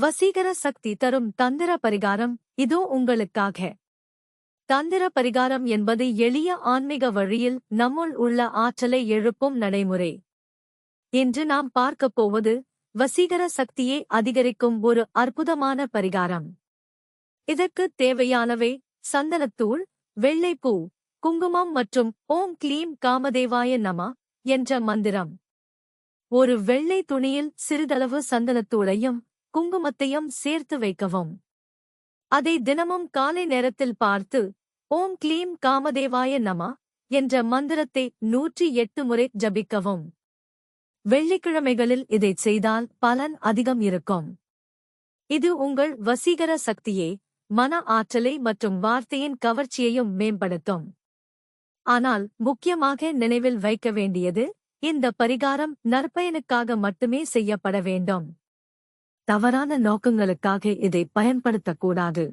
வசீகர சக்தி தரும் தந்திர பரிகாரம் இதோ உங்களுக்காக. தந்திர பரிகாரம் என்பது எளிய ஆன்மீக வழியில் நம்முள் உள்ள ஆற்றலை எழுப்பும் நடைமுறை. இன்று நாம் பார்க்கப் போவது வசீகர சக்தியை அதிகரிக்கும் ஒரு அற்புதமான பரிகாரம். இதற்கு தேவையானவை சந்தனத்தூள் வெள்ளைப்பூ குங்குமம் மற்றும் ஓம் கிளீம் காமதேவாய நம என்ற மந்திரம். ஒரு வெள்ளை துணியில் சிறிதளவு சந்தனத்தூளையும் குங்குமத்தையும் சேர்த்து வைக்கவும். அதை தினமும் காலை நேரத்தில் பார்த்து ஓம் க்ளீம் காமதேவாய நம என்ற மந்திரத்தை நூற்றி எட்டு முறை ஜபிக்கவும். வெள்ளிக்கிழமைகளில் இதைச் செய்தால் பலன் அதிகம் இருக்கும். இது உங்கள் வசீகர சக்தியை மன ஆற்றலை மற்றும் வார்த்தையின் கவர்ச்சியையும் மேம்படுத்தும். ஆனால் முக்கியமாக நினைவில் வைக்க வேண்டியது இந்த பரிகாரம் நற்பயனுக்காக மட்டுமே செய்யப்பட வேண்டும். தவறான நோக்கங்களுக்காக இதை பயன்படுத்தக்கூடாது.